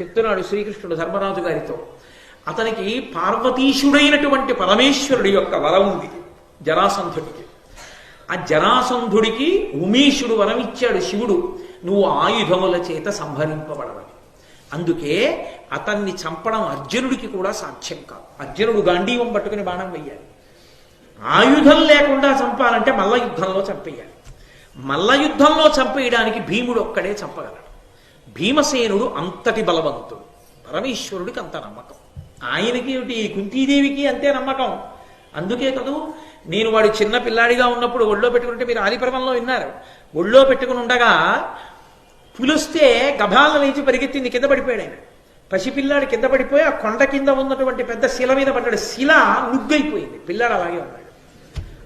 చెప్తున్నాడు శ్రీకృష్ణుడు ధర్మరాజు గారితో. అతనికి పార్వతీశుడైనటువంటి పరమేశ్వరుడి యొక్క వరం ఉంది జరాసంధుడికి. ఆ జరాసంధుడికి ఉమేషుడు వరం ఇచ్చాడు శివుడు నువ్వు ఆయుధముల చేత సంహరింపబడవని. అందుకే అతన్ని చంపడం అర్జునుడికి కూడా సాధ్యం కాదు. అర్జునుడు గాంధీవం పట్టుకుని బాణం వెయ్యాలి. ఆయుధం లేకుండా చంపాలంటే మల్ల యుద్ధంలో చంపేయాలి. మల్ల యుద్ధంలో చంపేయడానికి భీముడు ఒక్కడే చంపగలడు. భీమసేనుడు అంతటి బలవంతుడు. పరమేశ్వరుడికి అంత నమ్మకం. ఆయనకి ఏమిటి? కుంతీదేవికి అంతే నమ్మకం. అందుకే కదూ నేను వాడు చిన్న పిల్లాడిగా ఉన్నప్పుడు ఒళ్ళో పెట్టుకుంటే మీరు ఆదిపర్వంలో విన్నారు. ఒళ్ళో పెట్టుకుని ఉండగా పులిస్తే గభాలను లేచి పరిగెత్తింది కింద పడిపోయాడు ఆయన. పసిపిల్లాడు కింద పడిపోయి ఆ కొండ కింద ఉన్నటువంటి పెద్ద శిల మీద పడ్డాడు. శిల నుగ్గైపోయింది. పిల్లాడు అలాగే ఉన్నాడు.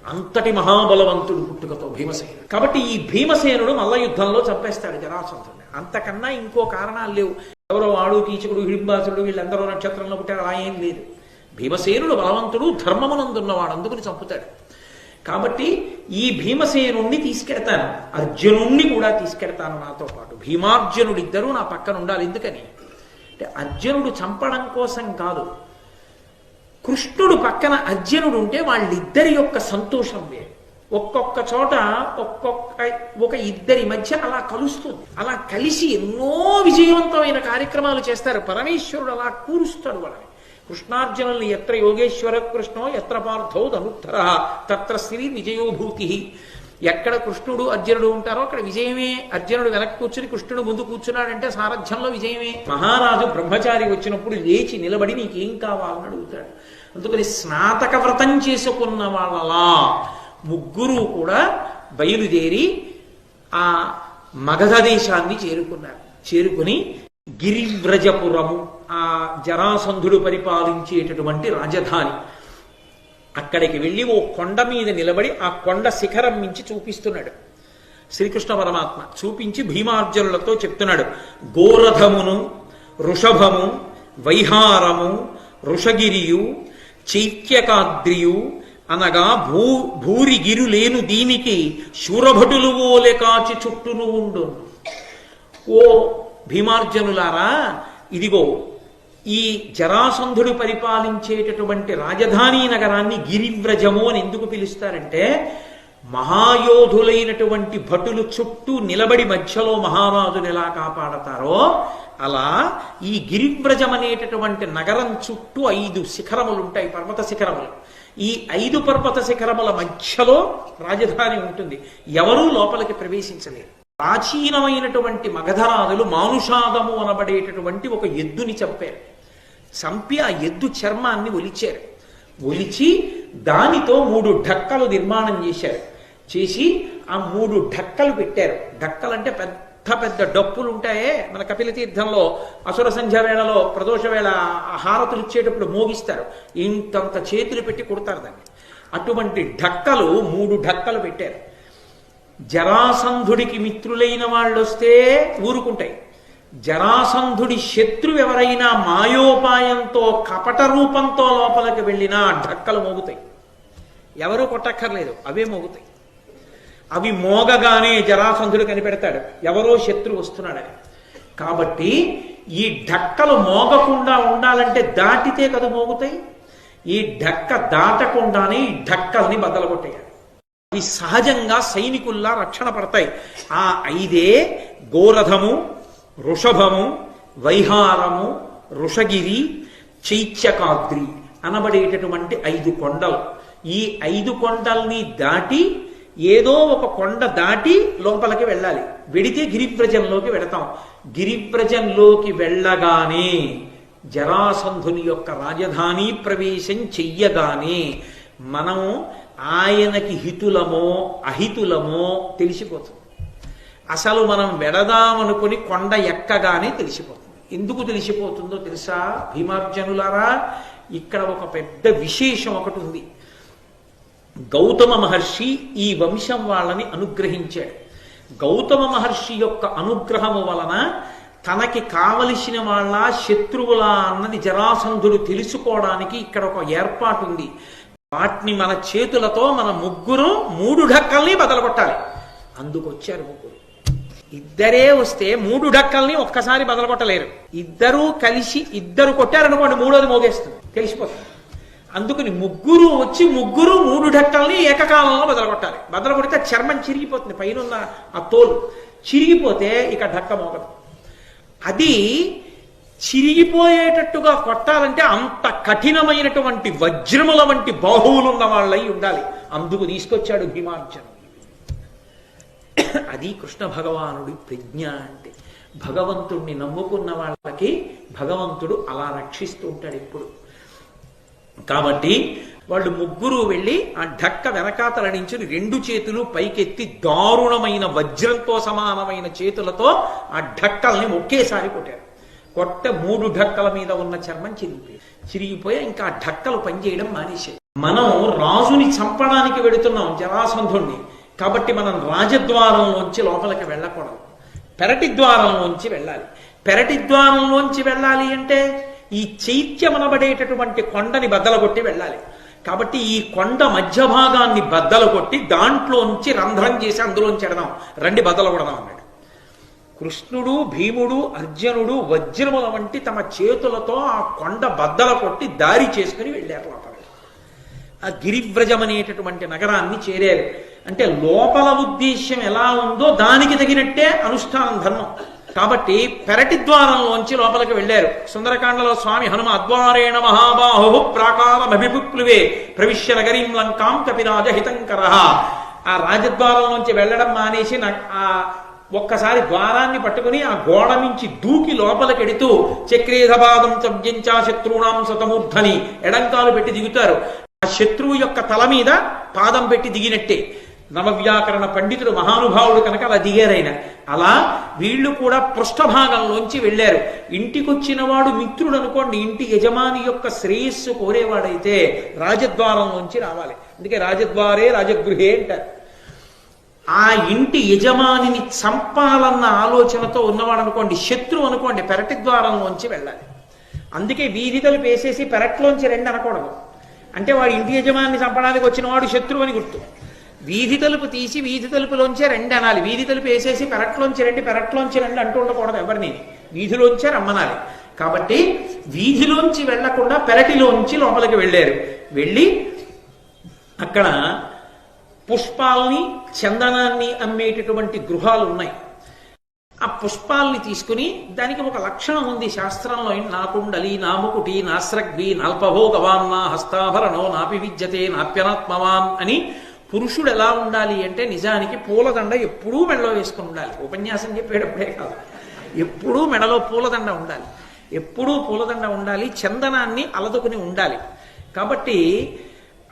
అంతటి మహాబలవంతుడు పుట్టుకతో భీమసేనుడు. కాబట్టి ఈ భీమసేనుడు మల్ల యుద్ధంలో చంపేస్తాడు జరాసంతుడు అంతకన్నా ఇంకో కారణాలు లేవు. ఎవరో వాడు కీచకుడు హిడింబాసుడు వీళ్ళందరూ నక్షత్రంలో పుట్టారు అలా ఏం లేదు. భీమసేనుడు బలవంతుడు ధర్మమునందున్నవాడు అందుకుని చంపుతాడు. కాబట్టి ఈ భీమసేనుణ్ణి తీసుకెడతాను అర్జునుణ్ణి కూడా తీసుకెడతాను నాతో పాటు. భీమార్జునుడు ఇద్దరూ నా పక్కన ఉండాలి ఎందుకని? అంటే అర్జునుడు చంపడం కోసం కాదు. కృష్ణుడు పక్కన అర్జునుడు ఉంటే వాళ్ళిద్దరి యొక్క సంతోషం వేరు. ఒక్కొక్క చోట ఒక్కొక్క ఒక ఇద్దరి మధ్య అలా కలుస్తుంది. అలా కలిసి ఎన్నో విజయవంతమైన కార్యక్రమాలు చేస్తారు. పరమేశ్వరుడు అలా కూరుస్తాడు వాళ్ళని. కృష్ణార్జునుల్ని ఎత్ర యోగేశ్వర కృష్ణో ఎత్ర పార్థో ధనుత్తర. తత్ర శ్రీ విజయోభూతి. ఎక్కడ కృష్ణుడు అర్జునుడు ఉంటారో అక్కడ విజయమే. అర్జునుడు వెనక్కి కూర్చుని కృష్ణుడు ముందు కూర్చున్నాడంటే సారథ్యంలో విజయమే. మహారాజు బ్రహ్మచారి వచ్చినప్పుడు లేచి నిలబడి నీకేం కావాలని అడుగుతాడు. అందుకని స్నాతక వ్రతం చేసుకున్న వాళ్ళలా ముగ్గురు కూడా బయలుదేరి ఆ మగధ దేశాన్ని చేరుకున్నారు. చేరుకుని గిరివ్రజపురము ఆ జరాసంధుడు పరిపాలించేటటువంటి రాజధాని. అక్కడికి వెళ్ళి ఓ కొండ మీద నిలబడి ఆ కొండ శిఖరం మించి చూపిస్తున్నాడు. శ్రీకృష్ణ పరమాత్మ చూపించి భీమార్జునులతో చెప్తున్నాడు. గోరథమును వృషభము వైహారము ఋషగిరియు చైత్యకాద్రియు అనగా భూ భూరిగిరు లేను దీనికి శూరభటులు ఓలె కాచి చుట్టును ఉండు. ఓ భీమార్జనులారా ఇదిగో ఈ జరాసంధుడు పరిపాలించేటటువంటి రాజధాని నగరాన్ని గిరివ్రజము అని ఎందుకు పిలుస్తారంటే మహాయోధులైనటువంటి భటులు చుట్టూ నిలబడి మధ్యలో మహారాజుని ఎలా కాపాడతారో అలా ఈ గిరివ్రజం అనేటటువంటి నగరం చుట్టూ ఐదు శిఖరములు ఉంటాయి పర్వత శిఖరములు. ఈ ఐదు పర్వత శిఖరముల మధ్యలో రాజధాని ఉంటుంది. ఎవరూ లోపలికి ప్రవేశించలేరు. ప్రాచీనమైనటువంటి మగధరాజులు మానుషాదము అనబడేటటువంటి ఒక ఎద్దుని చంపారు. చంపి ఆ ఎద్దు చర్మాన్ని ఒలిచారు. ఒలిచి దానితో మూడు ఢక్కలు నిర్మాణం చేశారు. చేసి ఆ మూడు ఢక్కలు పెట్టారు. ఢక్కలంటే పెద్ద పెద్ద డప్పులు ఉంటాయే మన కపిల తీర్థంలో అసుర సంధ్య వేళలో ప్రదోష వేళ హారతులు ఇచ్చేటప్పుడు మోగిస్తారు. ఇంతంత చేతులు పెట్టి కొడతారు దాన్ని. అటువంటి ఢక్కలు మూడు ఢక్కలు పెట్టారు. జరాసంధుడికి మిత్రులైన వాళ్ళు వస్తే ఊరుకుంటాయి. జరాసంధుడి శత్రు ఎవరైనా మాయోపాయంతో కపట రూపంతో లోపలికి వెళ్ళినా ఢక్కలు మోగుతాయి. ఎవరూ కొట్టక్కర్లేదు అవే మోగుతాయి. అవి మోగగానే జరాసంధుడు కనిపెడతాడు. ఎవరో శత్రు వస్తున్నాడని కాబట్టి ఈ ఢక్కలు మోగకుండా ఉండాలంటే దాటితే కదా మోగుతాయి. ఈ ఢక్క దాటకుండానే ఈ ఢక్కల్ని బద్దలగొట్టేయాలి. అవి సహజంగా సైనికుల్లా రక్షణ పడతాయి. ఆ ఐదే గోరథము వృషభము వైహారము వృషగిరి చైత్యకాద్రి అనబడేటటువంటి ఐదు కొండలు. ఈ ఐదు కొండల్ని దాటి ఏదో ఒక కొండ దాటి లోపలికి వెళ్ళాలి. వెడితే గిరిప్రజంలోకి వెడతాం గిరిప్రజంలోకి వెళ్ళగానే జరాసంధుని యొక్క రాజధాని ప్రవేశం చెయ్యగానే మనం ఆయనకి హితులమో అహితులమో తెలిసిపోతుంది అసలు మనం వెడదామనుకుని కొండ ఎక్కగానే తెలిసిపోతుంది. ఎందుకు తెలిసిపోతుందో తెలుసా? భీమార్జనులారా ఇక్కడ ఒక పెద్ద విశేషం ఒకటి ఉంది. గౌతమ మహర్షి ఈ వంశం వాళ్ళని అనుగ్రహించాడు. గౌతమ మహర్షి యొక్క అనుగ్రహము వలన తనకి కావలసిన వాళ్ళ శత్రువుల అన్నది జరాసంధుడు తెలుసుకోవడానికి ఇక్కడ ఒక ఏర్పాటు ఉంది. వాటిని మన చేతులతో మన ముగ్గురు మూడు ఢక్కల్ని బదలగొట్టాలి. అందుకొచ్చారు ముగ్గురు. ఇద్దరే వస్తే మూడు ఢక్కల్ని ఒక్కసారి బదలగొట్టలేరు. ఇద్దరూ కలిసి ఇద్దరు కొట్టారనుకోండి మూడోది మోగేస్తుంది. తెలిసిపోతుంది. అందుకని ముగ్గురు వచ్చి ముగ్గురు మూడు డక్కల్ని ఏకకాలంలో బదలగొట్టాలి. బదలగొడితే చర్మం చిరిగిపోతుంది పైన ఉన్న ఆ తోలు. చిరిగిపోతే ఇక ఢక్క మోగదు అది చిరిగిపోయేటట్టుగా కొట్టాలంటే అంత కఠినమైనటువంటి వజ్రముల వంటి బాహువులు ఉన్న వాళ్ళై ఉండాలి. అందుకు తీసుకొచ్చాడు భీమార్జును అది కృష్ణ భగవానుడి ప్రజ్ఞ అంటే. భగవంతుణ్ణి నమ్ముకున్న వాళ్ళకి భగవంతుడు అలా రక్షిస్తూ ఉంటాడు ఎప్పుడు. కాబట్టి వాళ్ళు ముగ్గురు వెళ్ళి ఆ ఢక్క వెనకాతల నుంచి రెండు చేతులు పైకెత్తి దారుణమైన వజ్రంతో సమానమైన చేతులతో ఆ ఢక్కల్ని ఒకేసారి కొట్టారు. కొట్ట మూడు ఢక్కల మీద ఉన్న చర్మం చిరిగిపోయి చిరిగిపోయి ఇంకా ఆ ఢక్కలు పనిచేయడం మానేశాయి. మనం రాజుని చంపడానికి వెడుతున్నాం జరాసంధుణ్ణి. కాబట్టి మనం రాజద్వారంలోంచి లోపలికి వెళ్ళకూడదు. పెరటి ద్వారంలోంచి వెళ్ళాలి. పెరటి ద్వారంలోంచి వెళ్ళాలి అంటే ఈ చైత్యమనబడేటటువంటి కొండని బద్దలగొట్టి వెళ్ళాలి. కాబట్టి ఈ కొండ మధ్య భాగాన్ని బద్దలు కొట్టి దాంట్లోంచి రంధ్రం చేసి అందులోంచి ఎడదాం. రండి బద్దలు కొడదాం అన్నాడు. కృష్ణుడు భీముడు అర్జునుడు వజ్రముల వంటి తమ చేతులతో ఆ కొండ బద్దల కొట్టి దారి చేసుకుని వెళ్ళారు లోపలికి ఆ గిరివ్రజం అనేటటువంటి నగరాన్ని చేరారు. అంటే లోపల ఉద్దేశ్యం ఎలా ఉందో దానికి తగినట్టే అనుష్ఠానం ధర్మం. కాబట్టి పెరటి ద్వారంలోంచి లోపలికి వెళ్ళారు. సుందరకాండలో స్వామి హనుమ అద్వారేణ మహాబాహు ప్రాకారమభిపుప్లువే ప్రవిశ్య నగరీం లంకాం కపిరాజ హితంకర. ఆ రాజద్వారంలోంచి వెళ్ళడం మానేసి ఆ ఒక్కసారి ద్వారాన్ని పట్టుకుని ఆ గోడ నుంచి దూకి లోపలికెడుతూ చక్రేధపాదం చవ్యంచా శత్రువునాం సతమూర్ధని ఎడంకాలు పెట్టి దిగుతారు. ఆ శత్రువు యొక్క తల మీద పాదం పెట్టి దిగినట్టే. నవవ్యాకరణ పండితుడు మహానుభావుడు కనుక అలా దిగారైన అలా వీళ్ళు కూడా పృష్ఠభాగంలోంచి వెళ్ళారు. ఇంటికొచ్చిన వాడు మిత్రుడు అనుకోండి ఇంటి యజమాని యొక్క శ్రేయస్సు కోరేవాడైతే రాజద్వారంలోంచి రావాలి. అందుకే రాజద్వారే రాజగృహే అంటారు. ఆ ఇంటి యజమానిని చంపాలన్న ఆలోచనతో ఉన్నవాడు అనుకోండి శత్రువు అనుకోండి పెరటి ద్వారంలోంచి వెళ్ళాలి. అందుకే వీధి తలుపు వేసేసి పెరట్లోంచి రెండు అనకూడదు. అంటే వాడు ఇంటి యజమాని చంపడానికి వచ్చిన వాడు శత్రువు అని గుర్తు. వీధి తలుపు తీసి వీధి తలుపులోంచే రండి అనాలి. వీధి తలుపు వేసేసి పెరట్లోంచి రండి పెరట్లోంచి రండి అంటూ ఉండకూడదు ఎవరిని. వీధిలోంచే రమ్మనాలి. కాబట్టి వీధిలోంచి వెళ్ళకుండా పెరటిలోంచి లోపలికి వెళ్ళారు. వెళ్ళి అక్కడ పుష్పాల్ని చందనాన్ని అమ్మేటటువంటి గృహాలు ఉన్నాయి. ఆ పుష్పాల్ని తీసుకుని దానికి ఒక లక్షణం ఉంది శాస్త్రంలో. నాకుండలి నాముకుటి నాస్రగ్వి నాల్పభోగవాన్ నా హస్తాభరణో నాపి విద్యతే నాప్యనాత్మవాన్ అని పురుషుడు ఎలా ఉండాలి అంటే నిజానికి పూలదండ ఎప్పుడూ మెడలో వేసుకుని ఉండాలి. ఉపన్యాసం చెప్పేటప్పుడే కాదు. ఎప్పుడూ మెడలో పూలదండ ఉండాలి. ఎప్పుడూ పూలదండ ఉండాలి చందనాన్ని అలదుకుని ఉండాలి. కాబట్టి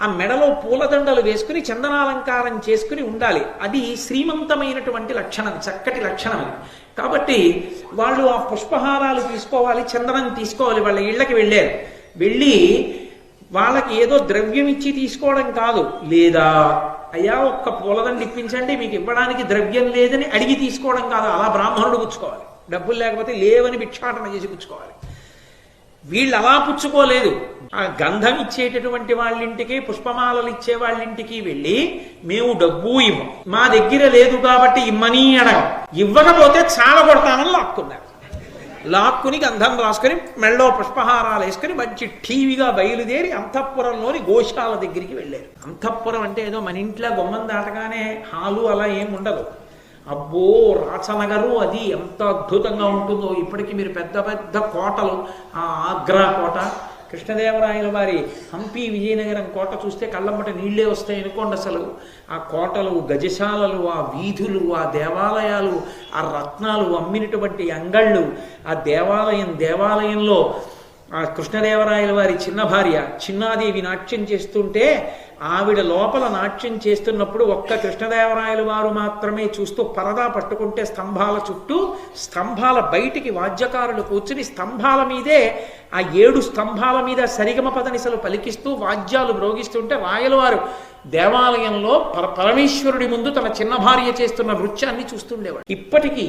ఆ మెడలో పూలదండలు వేసుకుని చందనాలంకారం చేసుకుని ఉండాలి. అది శ్రీమంతమైనటువంటి లక్షణం చక్కటి లక్షణం కాబట్టి వాళ్ళు ఆ పుష్పహారాలు తీసుకోవాలి చందనం తీసుకోవాలి వాళ్ళ ఇళ్ళకి వెళ్ళారు. వెళ్ళి వాళ్ళకి ఏదో ద్రవ్యం ఇచ్చి తీసుకోవడం కాదు. లేదా అయ్యా ఒక్క పూలదండ ఇప్పించండి మీకు ఇవ్వడానికి ద్రవ్యం లేదని అడిగి తీసుకోవడం కాదు. అలా బ్రాహ్మణుడు పుచ్చుకోవాలి. డబ్బులు లేకపోతే లేవని భిక్షాటన చేసి పుచ్చుకోవాలి. వీళ్ళు అలా పుచ్చుకోలేదు. ఆ గంధం ఇచ్చేటటువంటి వాళ్ళింటికి పుష్పమాలలు ఇచ్చే వాళ్ళింటికి వెళ్ళి మేము డబ్బు ఇవ్వం. మా దగ్గర లేదు కాబట్టి ఇమ్మని అడగం ఇవ్వకపోతే చాలా కొడతామని లాక్కున్నారు లాక్కుని గంధం రాసుకుని మెళ్ళో పుష్పహారాలు వేసుకుని మంచి టీవీగా బయలుదేరి అంతఃపురంలోని గోశాల దగ్గరికి వెళ్ళారు. అంతఃపురం అంటే ఏదో మన ఇంట్లో బొమ్మం దాటగానే హాలు అలా ఏం ఉండదు. అబ్బో రాచనగరు అది ఎంత అద్భుతంగా ఉంటుందో. ఇప్పటికి మీరు పెద్ద పెద్ద కోటలు ఆ ఆగ్రా కోట కృష్ణదేవరాయల వారి హంపి విజయనగరం కోట చూస్తే కళ్ళంబట నీళ్ళే వస్తాయి అనుకోండి అసలు. ఆ కోటలు గజశాలలు ఆ వీధులు ఆ దేవాలయాలు ఆ రత్నాలు అమ్మినటువంటి అంగళ్ళు ఆ దేవాలయం దేవాలయంలో ఆ కృష్ణదేవరాయల వారి చిన్న భార్య చిన్నాదేవి నాట్యం చేస్తుంటే ఆవిడ లోపల నాట్యం చేస్తున్నప్పుడు ఒక్క కృష్ణదేవరాయల వారు మాత్రమే చూస్తూ పరదా పట్టుకుంటే స్తంభాల చుట్టూ స్తంభాల బయటికి వాద్యకారులు కూర్చుని స్తంభాల మీదే ఆ ఏడు స్తంభాల మీద సరిగమ పదనిసలు పలికిస్తూ వాద్యాలు మ్రోగిస్తుంటే రాయలవారు దేవాలయంలో పర పరమేశ్వరుడి ముందు తన చిన్న భార్య చేస్తున్న నృత్యాన్ని చూస్తుండేవాడు ఇప్పటికీ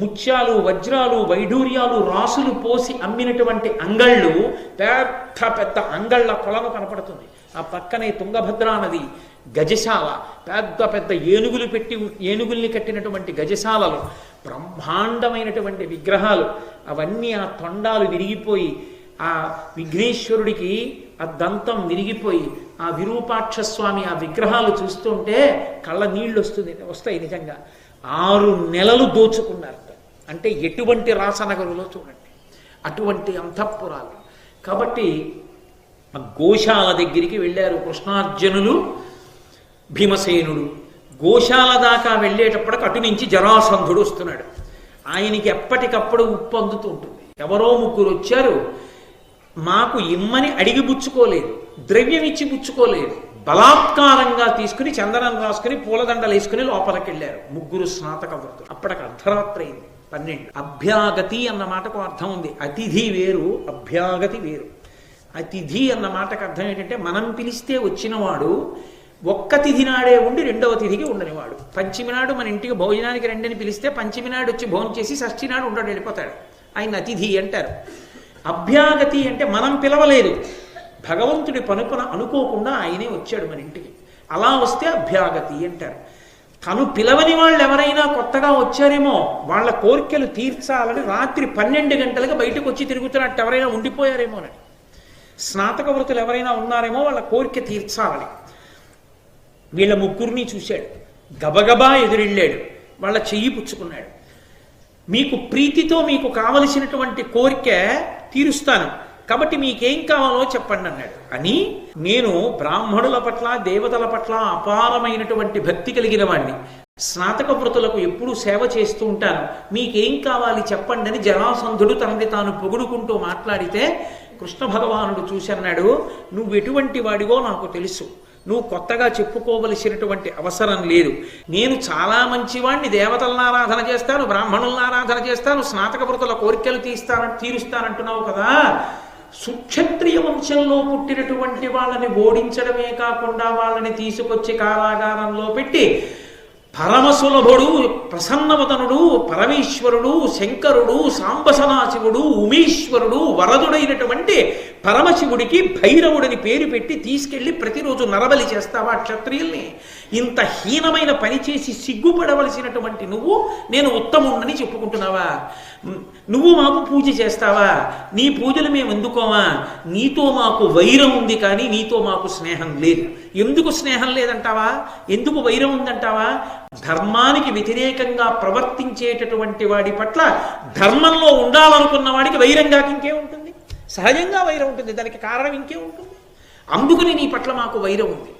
ముత్యాలు వజ్రాలు వైఢూర్యాలు రాసులు పోసి అమ్మినటువంటి అంగళ్ళు పెద్ద పెద్ద అంగళ్ళ కొలను కనపడుతుంది. ఆ పక్కనే తుంగభద్రా నది గజశాల పెద్ద పెద్ద ఏనుగులు పెట్టి ఏనుగుల్ని కట్టినటువంటి గజశాలలు బ్రహ్మాండమైనటువంటి విగ్రహాలు అవన్నీ ఆ తొండాలు విరిగిపోయి ఆ విఘ్నేశ్వరుడికి ఆ దంతం విరిగిపోయి ఆ విరూపాక్ష స్వామి ఆ విగ్రహాలు చూస్తుంటే కళ్ళ నీళ్ళు వస్తుంది వస్తాయి నిజంగా. ఆరు నెలలు దోచుకున్నారు. అంటే ఎటువంటి రాసనగరులో చూడండి. అటువంటి అంతఃపురాలు. కాబట్టి ఆ గోశాల దగ్గరికి వెళ్ళారు కృష్ణార్జునులు భీమసేనుడు. గోశాల దాకా వెళ్ళేటప్పటికి అటు నుంచి జరాసంధుడు వస్తున్నాడు. ఆయనకి ఎప్పటికప్పుడు ఉప్పు అందుతూ ఉంటుంది. ఎవరో ముగ్గురు వచ్చారు మాకు ఇమ్మని అడిగి పుచ్చుకోలేదు ద్రవ్యం ఇచ్చి పుచ్చుకోలేదు. బలాత్కారంగా తీసుకుని చందనం రాసుకుని పూలదండలు వేసుకుని లోపలికి వెళ్ళారు. ముగ్గురు స్నాతక వృత్తులు అప్పటికి అర్ధరాత్రి అయింది పన్నెండు. అభ్యాగతి అన్న మాటకు అర్థం ఉంది. అతిథి వేరు అభ్యాగతి వేరు. అతిథి అన్న మాటకు అర్థం ఏంటంటే మనం పిలిస్తే వచ్చినవాడు ఒక్క తిథి నాడే ఉండి రెండవ తిథికి ఉండనివాడు. పంచమి నాడు మన ఇంటికి భోజనానికి రెండని పిలిస్తే పంచమి నాడు వచ్చి భోజనం చేసి షష్ఠి నాడు ఉండడు వెళ్ళిపోతాడు. ఆయన అతిథి అంటారు. అభ్యాగతి అంటే మనం పిలవలేదు. భగవంతుడి పనుపన అనుకోకుండా ఆయనే వచ్చాడు మన ఇంటికి. అలా వస్తే అభ్యాగతి అంటారు. తను పిలవని వాళ్ళు ఎవరైనా కొత్తగా వచ్చారేమో వాళ్ళ కోరికలు తీర్చాలని రాత్రి పన్నెండు గంటలకు బయటకు వచ్చి తిరుగుతున్నట్టు ఎవరైనా ఉండిపోయారేమోనని స్నాతక వృత్తులు ఎవరైనా ఉన్నారేమో వాళ్ళ కోరిక తీర్చాలని. వీళ్ళ ముగ్గురిని చూశాడు. గబగబా ఎదురెళ్ళాడు. వాళ్ళ చెయ్యి పుచ్చుకున్నాడు. మీకు ప్రీతితో మీకు కావలసినటువంటి కోరిక తీరుస్తాను. కాబట్టి మీకేం కావాలో చెప్పండి అన్నాడు. అని నేను బ్రాహ్మణుల పట్ల దేవతల పట్ల అపారమైనటువంటి భక్తి కలిగిన వాడిని స్నాతక వృతులకు ఎప్పుడూ సేవ చేస్తూ ఉంటాను. మీకేం కావాలి చెప్పండి అని జరాసంధుడు తనని తాను పొగుడుకుంటూ మాట్లాడితే కృష్ణ భగవానుడు చూసన్నాడు నువ్వు ఎటువంటి వాడివో నాకు తెలుసు. నువ్వు కొత్తగా చెప్పుకోవలసినటువంటి అవసరం లేదు. నేను చాలా మంచివాణ్ణి దేవతలను ఆరాధన చేస్తాను బ్రాహ్మణులను ఆరాధన చేస్తాను స్నాతక వృతుల కోరికలు తీస్తాన తీరుస్తానంటున్నావు కదా. సుక్షత్రియ వంశంలో పుట్టినటువంటి వాళ్ళని ఓడించడమే కాకుండా వాళ్ళని తీసుకొచ్చి కారాగారంలో పెట్టి పరమసులభుడు ప్రసన్నవదనుడు పరమేశ్వరుడు శంకరుడు సాంబసనాశివుడు ఉమేశ్వరుడు వరదుడైనటువంటి పరమశివుడికి భైరవుడిని పేరు పెట్టి తీసుకెళ్ళి ప్రతిరోజు నరబలి చేస్తావా క్షత్రియుల్ని? ఇంత హీనమైన పని చేసి సిగ్గుపడవలసినటువంటి నువ్వు నేను ఉత్తముండని చెప్పుకుంటున్నావా? నువ్వు మాకు పూజ చేస్తావా? నీ పూజలు మేము ఎందుకోమా? నీతో మాకు వైరం ఉంది కానీ నీతో మాకు స్నేహం లేదు. ఎందుకు స్నేహం లేదంటావా? ఎందుకు వైరం ఉందంటావా? ధర్మానికి వ్యతిరేకంగా ప్రవర్తించేటటువంటి వాడి పట్ల ధర్మంలో ఉండాలనుకున్న వాడికి వైరంగా ఇంకే ఉంటుంది సహజంగా వైరం ఉంటుంది. దానికి కారణం ఇంకే ఉంటుంది. అందుకుని నీ పట్ల మాకు వైరం ఉంది.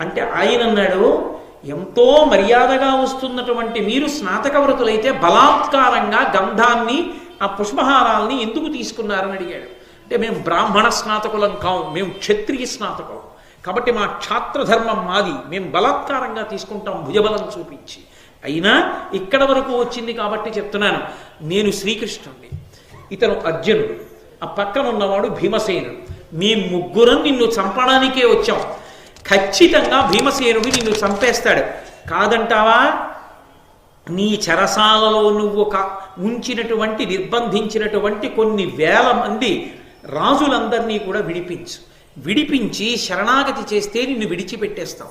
అంటే ఆయన అన్నాడు ఎంతో మర్యాదగా వస్తున్నటువంటి మీరు స్నాతక వ్రతులైతే బలాత్కారంగా గంధాన్ని ఆ పుష్పహారాల్ని ఎందుకు తీసుకున్నారని అడిగాడు. అంటే మేము బ్రాహ్మణ స్నాతకులం కావు మేము క్షత్రియ స్నాతకులం కాబట్టి మా క్షాత్రధర్మం మాది. మేము బలాత్కారంగా తీసుకుంటాం భుజబలం చూపించి. అయినా ఇక్కడ వరకు వచ్చింది కాబట్టి చెప్తున్నాను. నేను శ్రీకృష్ణుడిని ఇతను అర్జునుడు. ఆ పక్కన ఉన్నవాడు భీమసేనుడు. మేము ముగ్గురం నిన్ను చంపడానికే వచ్చాం. ఖచ్చితంగా భీమసేనుడు నిన్ను చంపేస్తాడు. కాదంటావా? నీ చెరసాలలో నువ్వు ఒక ఉంచినటువంటి నిర్బంధించినటువంటి కొన్ని వేల మంది రాజులందరినీ కూడా విడిపించు. విడిపించి శరణాగతి చేస్తే నిన్ను విడిచిపెట్టేస్తాం.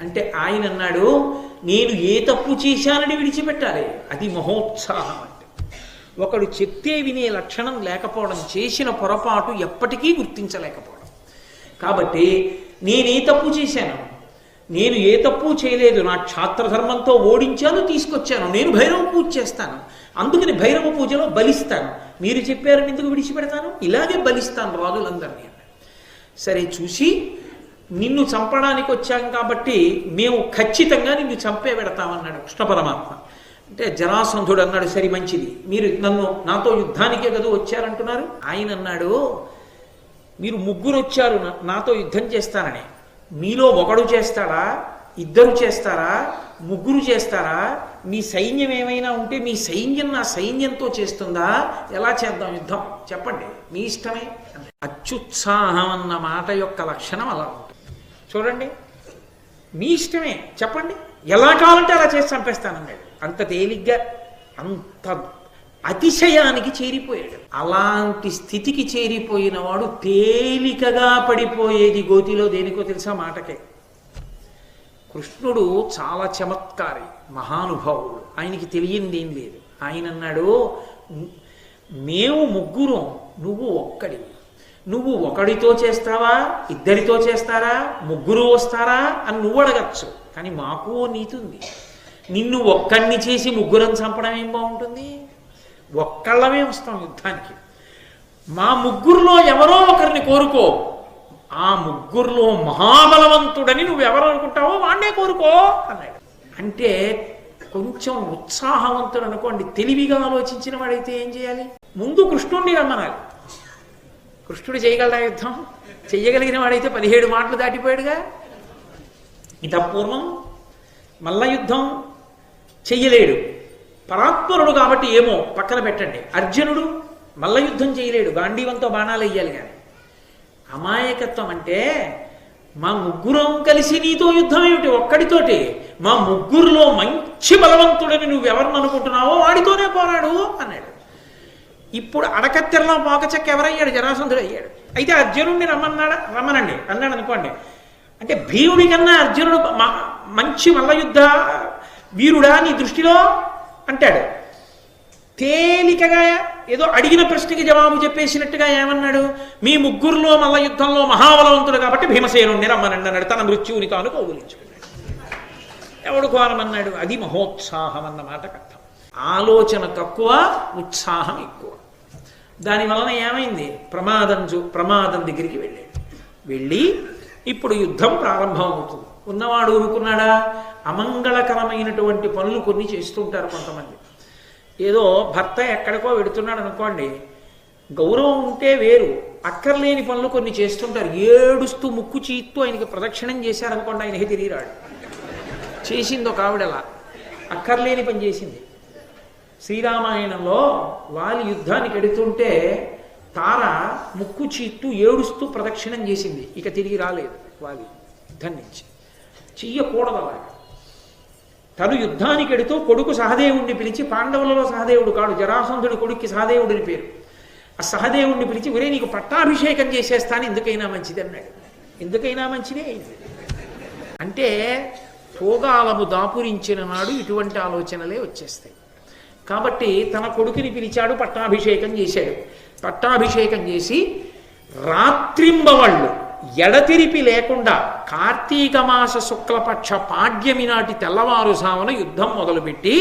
అంటే ఆయన అన్నాడు నేను ఏ తప్పు చేశానని విడిచిపెట్టాలి. అది మహోత్సాహం. ఒకడు చెప్తే వినే లక్షణం లేకపోవడం చేసిన పొరపాటు ఎప్పటికీ గుర్తించలేకపోవడం. కాబట్టి నేనే తప్పు చేశాను? నేను ఏ తప్పు చేయలేదు? నా క్షాత్రధర్మంతో ఓడించాను తీసుకొచ్చాను. నేను భైరవ పూజ చేస్తాను. అందుకని భైరవ పూజలో బలిస్తాను. మీరు చెప్పారని ఎందుకు విడిచిపెడతాను? ఇలాగే బలిస్తాను రాజులందరినీ సరే చూసి నిన్ను చంపడానికి వచ్చాం కాబట్టి మేము ఖచ్చితంగా నిన్ను చంపే పెడతామన్నాడు కృష్ణ పరమాత్మ. అంటే జరాసంధుడు అన్నాడు సరి మంచిది. మీరు నన్ను నాతో యుద్ధానికే కదా వచ్చారంటున్నారు? ఆయన అన్నాడు మీరు ముగ్గురు వచ్చారు నాతో యుద్ధం చేస్తారని మీలో ఒకడు చేస్తాడా? ఇద్దరు చేస్తారా? ముగ్గురు చేస్తారా? మీ సైన్యం ఏమైనా ఉంటే మీ సైన్యం నా సైన్యంతో చేస్తుందా? ఎలా చేద్దాం యుద్ధం? చెప్పండి. మీ ఇష్టమే. అత్యుత్సాహం అన్న మాట యొక్క లక్షణం అలా ఉంటుంది. చూడండి. మీ ఇష్టమే. చెప్పండి. ఎలా కావాలంటే అలా చేసి చంపేస్తానన్నాడు. అంత తేలిగ్గా అంత అతిశయానికి చేరిపోయాడు. అలాంటి స్థితికి చేరిపోయిన వాడు తేలికగా పడిపోయేది గోతిలో దేనికో తెలుసా మాటకే? కృష్ణుడు చాలా చమత్కారి మహానుభావుడు. ఆయనకి తెలియంది ఏం లేదు. ఆయన అన్నాడు మేము ముగ్గురం నువ్వు ఒక్కడి నువ్వు ఒకడితో చేస్తావా? ఇద్దరితో చేస్తారా? ముగ్గురు వస్తారా? అని నువ్వు అడగచ్చు. కానీ మాకు నీతుంది. ఉంది నిన్ను ఒక్కడిని చేసి ముగ్గురం చంపడం ఏం బాగుంటుంది? ఒక్కళ్ళమే వస్తాం యుద్ధానికి. మా ముగ్గురులో ఎవరో ఒకరిని కోరుకో. ఆ ముగ్గురులో మహాబలవంతుడని నువ్వెవరు అనుకుంటావో వాణ్ణే కోరుకో అన్నాడు. అంటే కొంచెం ఉత్సాహవంతుడు అనుకోండి తెలివిగా ఆలోచించిన వాడైతే ఏం చేయాలి? ముందు కృష్ణుణ్ణి రమ్మనాలి. కృష్ణుడు చేయగలడా యుద్ధం? చెయ్యగలిగిన వాడైతే పదిహేడు మాటలు దాటిపోయాడుగా. ఇతపూర్వం మల్ల యుద్ధం. చెయ్యలేడు. పరాత్పరుడు కాబట్టి ఏమో పక్కన పెట్టండి. అర్జునుడు మల్ల యుద్ధం చేయలేడు గాంధీవంతో బాణాలు వేయాలి కానీ. అమాయకత్వం అంటే మా ముగ్గురం కలిసి నీతో యుద్ధం ఏమిటి? ఒక్కడితోటి. మా ముగ్గురులో మంచి బలవంతుడని నువ్వెవరిని అనుకుంటున్నావో వాడితోనే పోరాడు అన్నాడు. ఇప్పుడు అడకత్తెరలో మోకచెక్క ఎవరయ్యాడు? జరాసంధుడు అయ్యాడు. అయితే అర్జునుడిని రమ్మన్నాడా? రమ్మనండి. అన్నాడు అనుకోండి. అంటే భీముడి కన్నా అర్జునుడు మంచి మల్ల యుద్ధ వీరుడా నీ దృష్టిలో? అంటాడు. తేలికగా ఏదో అడిగిన ప్రశ్నకి జవాబు చెప్పేసినట్టుగా ఏమన్నాడు? మీ ముగ్గురులో మల్ల యుద్ధంలో మహాబలవంతుడు కాబట్టి భీమసేనుణ్ణి రమ్మనండి అన్నాడు. తన మృత్యువుని తాను కౌగులించుకున్నాడు. ఎవడు కోరమన్నాడు? అది మహోత్సాహం అన్న అర్థం ఆలోచన తక్కువ ఉత్సాహం ఎక్కువ. దాని వలన ఏమైంది? ప్రమాదం చూ ప్రమాదం దగ్గరికి వెళ్ళాడు. వెళ్ళి ఇప్పుడు యుద్ధం ప్రారంభమవుతుంది. ఉన్నవాడు ఊరుకున్నాడా? అమంగళకరమైనటువంటి పనులు కొన్ని చేస్తుంటారు కొంతమంది. ఏదో భర్త ఎక్కడికో వెడుతున్నాడు అనుకోండి గౌరవం ఉంటే వేరు అక్కర్లేని పనులు కొన్ని చేస్తుంటారు. ఏడుస్తూ ముక్కు చీత్తూ ఆయనకి ప్రదక్షిణం చేశారనుకోండి ఆయన తిరిగిరాడు చేసింది ఒక ఆవిడలా అక్కర్లేని పని చేసింది. శ్రీరామాయణంలో వాలి యుద్ధానికి ఎడుతుంటే తార ముక్కు చీత్తూ ఏడుస్తూ ప్రదక్షిణం చేసింది. ఇక తిరిగి రాలేదు వాలి. యుద్ధం నుంచి. చెయ్యకూడదు అలాగా తను యుద్ధానికి ఎడుతూ కొడుకు సహదేవుడిని పిలిచి పాండవులలో సహదేవుడు కాడు జరాసంధుడి కొడుక్కి సహదేవుడిని పేరు. ఆ సహదేవుడిని పిలిచి ఒరే నీకు పట్టాభిషేకం చేసేస్తాను ఎందుకైనా మంచిది అన్నాడు. ఎందుకైనా మంచిదే అయింది అంటే భోగాలము దాపురించిన నాడు ఇటువంటి ఆలోచనలే వచ్చేస్తాయి. కాబట్టి తన కొడుకుని పిలిచాడు పట్టాభిషేకం చేశాడు. పట్టాభిషేకం చేసి రాత్రింబవళ్ళు ఎడతిరిపి లేకుండా కార్తీక మాస శుక్లపక్ష పాడ్యమి నాటి తెల్లవారుజామున యుద్ధం మొదలుపెట్టి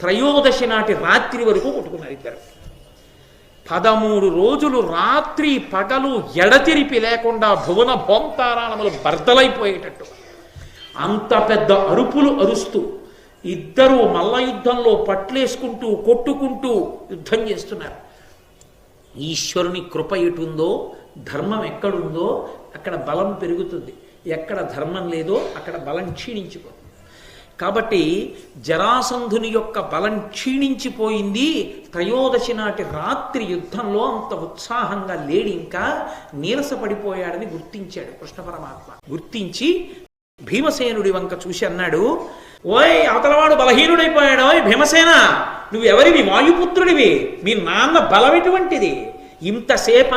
త్రయోదశి నాటి రాత్రి వరకు కొట్టుకున్నారు ఇద్దరు. పదమూడు రోజులు రాత్రి పగలు ఎడతిరిపి లేకుండా భువన భోంతారాణములు బర్దలైపోయేటట్టు అంత పెద్ద అరుపులు అరుస్తూ ఇద్దరు మల్ల యుద్ధంలో పట్లేసుకుంటూ కొట్టుకుంటూ యుద్ధం చేస్తున్నారు. ఈశ్వరుని కృప ఎటుందో ధర్మం ఎక్కడుందో అక్కడ బలం పెరుగుతుంది. ఎక్కడ ధర్మం లేదో అక్కడ బలం క్షీణించిపోతుంది. కాబట్టి జరాసంధుని యొక్క బలం క్షీణించిపోయింది. త్రయోదశి నాటి రాత్రి యుద్ధంలో అంత ఉత్సాహంగా లేడి ఇంకా నీరసపడిపోయాడని గుర్తించాడు కృష్ణ పరమాత్మ. గుర్తించి భీమసేనుడి వంక చూసి అన్నాడు ఓయ్ అవతలవాడు బలహీనుడైపోయాడు. ఓయ్ భీమసేన నువ్వు ఎవరివి వాయుపుత్రుడివి. మీ నాన్న బలం ఎటువంటిది? ఇంతసేప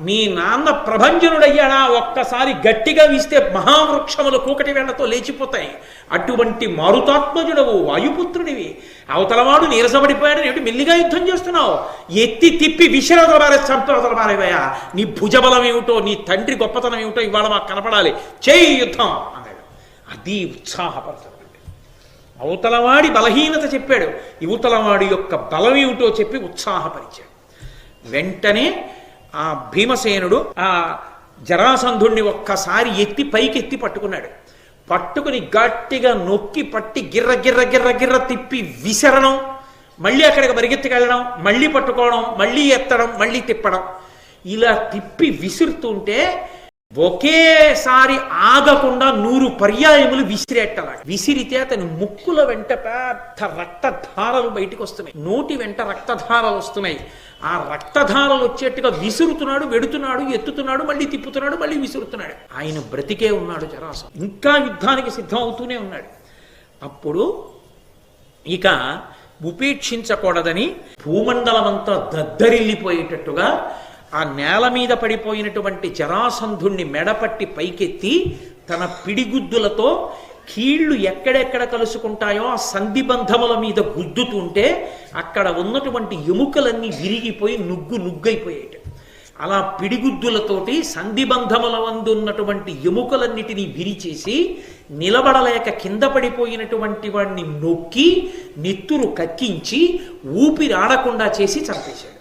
మీ నాన్న ప్రభంజనుడయ్యాడా? ఒక్కసారి గట్టిగా వీస్తే మహావృక్షములు కూకటి వేళ్ళతో లేచిపోతాయి. అటువంటి మారుతాత్మజుడవు వాయుపుత్రుడివి. అవతలవాడు నీరసపడిపోయాడని ఏమిటి మెల్లిగా యుద్ధం చేస్తున్నావు? ఎత్తి తిప్పి విషరవతల బారే నీ భుజబలం ఏమిటో నీ తండ్రి గొప్పతనం ఏమిటో ఇవాళ మాకు కనపడాలి. చేయి యుద్ధం అన్నాడు. అది ఉత్సాహపరచడం అవతలవాడి బలహీనత చెప్పాడు. యువతలవాడి యొక్క బలం ఏమిటో చెప్పి ఉత్సాహపరిచాడు. వెంటనే ఆ భీమసేనుడు ఆ జరాసంధుణ్ణి ఒక్కసారి ఎత్తి పైకి ఎత్తి పట్టుకున్నాడు. పట్టుకుని గట్టిగా నొక్కి పట్టి గిర్ర గిర్ర గిర్ర గిర్ర తిప్పి విసరడం మళ్ళీ అక్కడికి పరిగెత్తుకెళ్ళడం మళ్ళీ పట్టుకోవడం మళ్ళీ ఎత్తడం మళ్ళీ తిప్పడం. ఇలా తిప్పి విసురుతుంటే ఒకేసారి ఆగకుండా నూరు పర్యాయములు విసిరేట్టలాగా విసిరితే అతని ముక్కుల వెంట పెద్ద రక్తధారలు బయటకు వస్తున్నాయి నోటి వెంట రక్తధారలు వస్తున్నాయి. ఆ రక్తధారలు వచ్చేట్టుగా విసురుతున్నాడు వెడుతున్నాడు ఎత్తుతున్నాడు మళ్ళీ తిప్పుతున్నాడు మళ్ళీ విసురుతున్నాడు. ఆయన బ్రతికే ఉన్నాడు జరాసం. ఇంకా యుద్ధానికి సిద్ధం అవుతూనే ఉన్నాడు. అప్పుడు ఇక ఉపేక్షించకూడదని భూమండలమంతా దద్దరిల్లిపోయేటట్టుగా ఆ నేల మీద పడిపోయినటువంటి జరాసంధుణ్ణి మెడపట్టి పైకెత్తి తన పిడిగుద్దులతో కీళ్ళు ఎక్కడెక్కడ కలుసుకుంటాయో ఆ సంధిబంధముల మీద గుద్దుతుంటే అక్కడ ఉన్నటువంటి ఎముకలన్నీ విరిగిపోయి నుగ్గు నుగ్గైపోయేట. అలా పిడిగుద్దులతోటి సంధిబంధముల వందున్నటువంటి ఎముకలన్నిటినీ విరిచేసి నిలబడలేక కింద పడిపోయినటువంటి వాడిని నొక్కి నెత్తురు కక్కించి ఊపిరాడకుండా చేసి చంపేశాడు.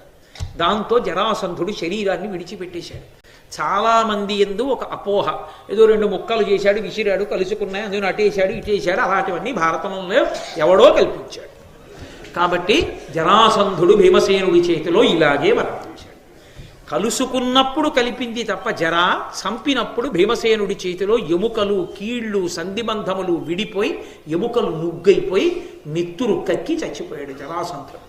దాంతో జరాసంధుడు శరీరాన్ని విడిచిపెట్టేశాడు. చాలామంది ఎందు ఒక అపోహ. ఏదో రెండు ముక్కలు చేశాడు విసిరాడు కలుసుకున్నాయి అందులో అటేశాడు ఇటేశాడు అలాంటివన్నీ భారతంలో ఎవడో కల్పించాడు. కాబట్టి జరాసంధుడు భీమసేనుడి చేతిలో ఇలాగే వర్తించాడు కలుసుకున్నప్పుడు కలిపింది తప్ప జరా చంపినప్పుడు భీమసేనుడి చేతిలో ఎముకలు కీళ్ళు సంధిబంధములు విడిపోయి ఎముకలు నుగ్గైపోయి నెత్తురు కక్కి చచ్చిపోయాడు జరాసంధుడు.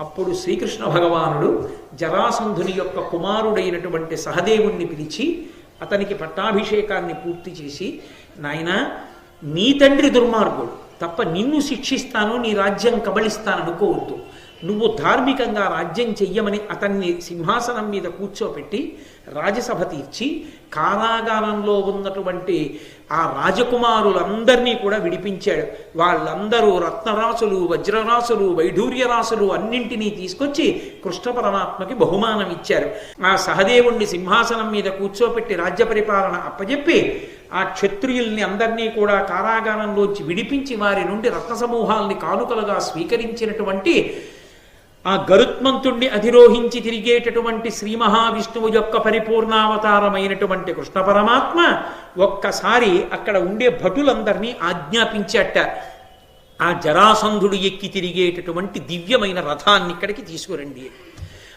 అప్పుడు శ్రీకృష్ణ భగవానుడు జరాసంధుని యొక్క కుమారుడైనటువంటి సహదేవుణ్ణి పిలిచి అతనికి పట్టాభిషేకాన్ని పూర్తి చేసి నాయన నీ తండ్రి దుర్మార్గుడు. తప్ప నిన్ను శిక్షిస్తాను నీ రాజ్యం కబళిస్తాననుకోవద్దు. నువ్వు ధార్మికంగా రాజ్యం చెయ్యమని అతన్ని సింహాసనం మీద కూర్చోపెట్టి రాజసభ తీర్చి కారాగారంలో ఉన్నటువంటి ఆ రాజకుమారులందరినీ కూడా విడిపించాడు. వాళ్ళందరూ రత్నరాసులు వజ్రరాసులు వైఢూర్యరాసులు అన్నింటినీ తీసుకొచ్చి కృష్ణ పరమాత్మకి బహుమానం ఇచ్చారు. ఆ సహదేవుణ్ణి సింహాసనం మీద కూర్చోపెట్టి రాజ్య పరిపాలన అప్పజెప్పి ఆ క్షత్రియుల్ని అందరినీ కూడా కారాగారంలోంచి విడిపించి వారి నుండి రత్న సమూహాల్ని కానుకలుగా స్వీకరించినటువంటి ఆ గరుత్మంతుణ్ణి అధిరోహించి తిరిగేటటువంటి శ్రీ మహావిష్ణువు యొక్క పరిపూర్ణావతారమైనటువంటి కృష్ణ పరమాత్మ ఒక్కసారి అక్కడ ఉండే భటులందరినీ ఆజ్ఞాపించట. ఆ జరాసంధుడు ఎక్కి తిరిగేటటువంటి దివ్యమైన రథాన్ని ఇక్కడికి తీసుకురండి.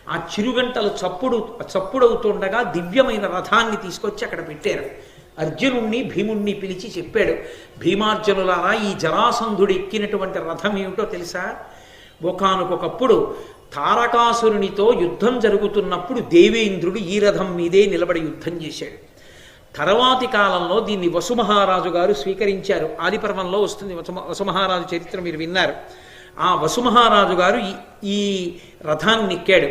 ఆ చిరుగంటలు చప్పుడు చప్పుడవుతుండగా దివ్యమైన రథాన్ని తీసుకొచ్చి అక్కడ పెట్టారు. అర్జునుణ్ణి భీముణ్ణి పిలిచి చెప్పాడు భీమార్జునులారా ఈ జరాసంధుడు ఎక్కినటువంటి రథం ఏమిటో తెలుసా? ఒకనకొకప్పుడు తారకాసురునితో యుద్ధం జరుగుతున్నప్పుడు దేవేంద్రుడు ఈ రథం మీదే నిలబడి యుద్ధం చేశాడు. తర్వాతి కాలంలో దీన్ని వసుమహారాజు గారు స్వీకరించారు. ఆదిపర్వంలో వస్తుంది వసుమహారాజు చరిత్ర మీరు విన్నారు. ఆ వసుమహారాజు గారు ఈ ఈ రథాన్ని ఎక్కాడు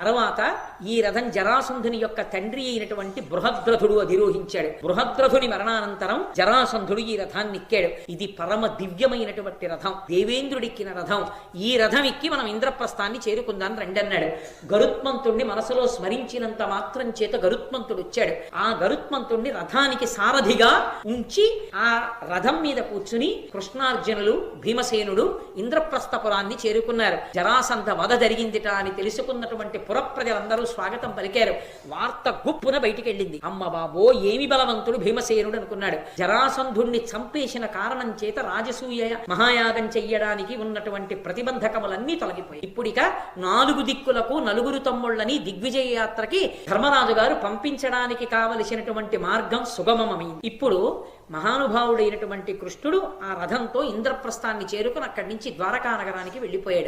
తర్వాత ఈ రథం జరాసంధుని యొక్క తండ్రి అయినటువంటి బృహద్రథుడు అధిరోహించాడు బృహద్రథుని మరణానంతరం జరాసంధుడు ఈ రథాన్ని ఎక్కాడు. ఇది పరమ దివ్యమైనటువంటి రథం. దేవేంద్రుడిక్కిన రథం. ఈ రథం ఎక్కి మనం ఇంద్రప్రస్థాన్ని చేరుకుందాం రెండన్నాడు. గరుత్మంతుణ్ణి మనసులో స్మరించినంత మాత్రం చేత గరుత్మంతుడు వచ్చాడు. ఆ గరుత్మంతుణ్ణి రథానికి సారథిగా ఉంచి ఆ రథం మీద కూర్చుని కృష్ణార్జునులు భీమసేనుడు ఇంద్రప్రస్థపురాన్ని చేరుకున్నారు. జరాసంధ వధ జరిగిందిట అని తెలుసుకున్నటువంటి పుర ప్రజలందరూ స్వాగతం పలికారు. వార్త గుప్పున బయటికి వెళ్ళింది అమ్మ బాబో ఏమి బలవంతుడు భీమసేనుడు అనుకున్నాడు. జరాసంధుణ్ణి చంపేసిన కారణం చేత రాజసూయ మహాయాగం చెయ్యడానికి ఉన్నటువంటి ప్రతిబంధకములన్నీ తొలగిపోయాయి. ఇప్పుడిక నాలుగు దిక్కులకు నలుగురు తమ్ముళ్ళని దిగ్విజయ యాత్రకి ధర్మరాజు గారు పంపించడానికి కావలసినటువంటి మార్గం సుగమమైంది ఇప్పుడు మహానుభావుడైనటువంటి కృష్ణుడు ఆ రథంతో ఇంద్రప్రస్థాన్ని చేరుకుని అక్కడి నుంచి ద్వారకా నగరానికి వెళ్ళిపోయాడు.